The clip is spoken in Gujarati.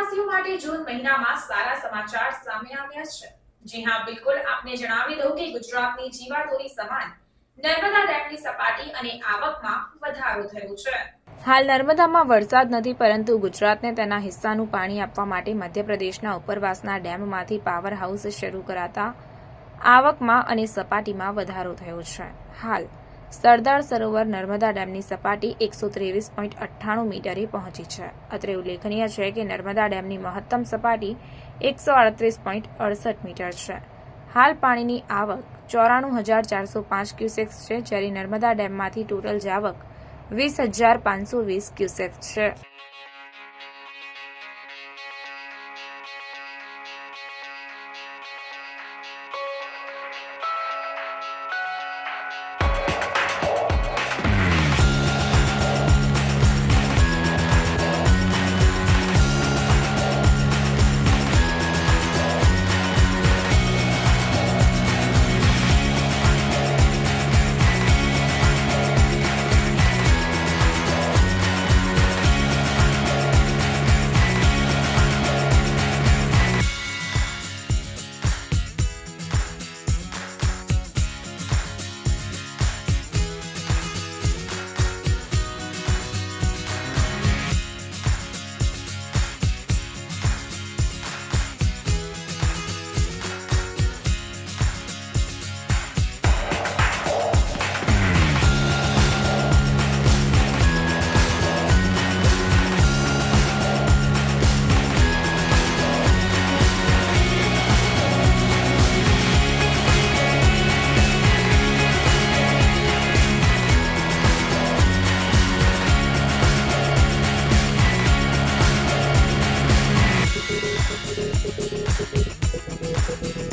જૂન મહિનામાં સારા સમાચાર સામે આવ્યા છે. જી હા, બિલકુલ. આપને જણાવી દઉં કે ગુજરાતની જીવાદોરી સમાન નર્મદા ડેમની સપાટી અને આવકમાં વધારો થયો છે. હાલ નર્મદામાં વરસાદ નથી, પરંતુ ગુજરાતને તેના હિસ્સાનું પાણી આપવા માટે મધ્યપ્રદેશના ઉપરવાસના ડેમમાંથી પાવર હાઉસ શરૂ કરાતા આવકમાં અને સપાટીમાં વધારો થયો છે. હાલ સરદાર સરોવર નર્મદા ડેમની સપાટી એકસો ત્રેવીસ પોઈન્ટ અઠ્ઠાણું મીટરે પહોંચી છે. અત્રે ઉલ્લેખનીય છે કે નર્મદા ડેમની મહત્તમ સપાટી એકસો અડત્રીસ પોઈન્ટ અડસઠ મીટર છે. હાલ પાણીની આવક ચોરાણું હજાર ચારસો પાંચ ક્યુસેક્સ છે, જ્યારે નર્મદા ડેમમાંથી ટોટલ જાવક વીસ હજાર પાંચસો વીસ ક્યુસેક છે.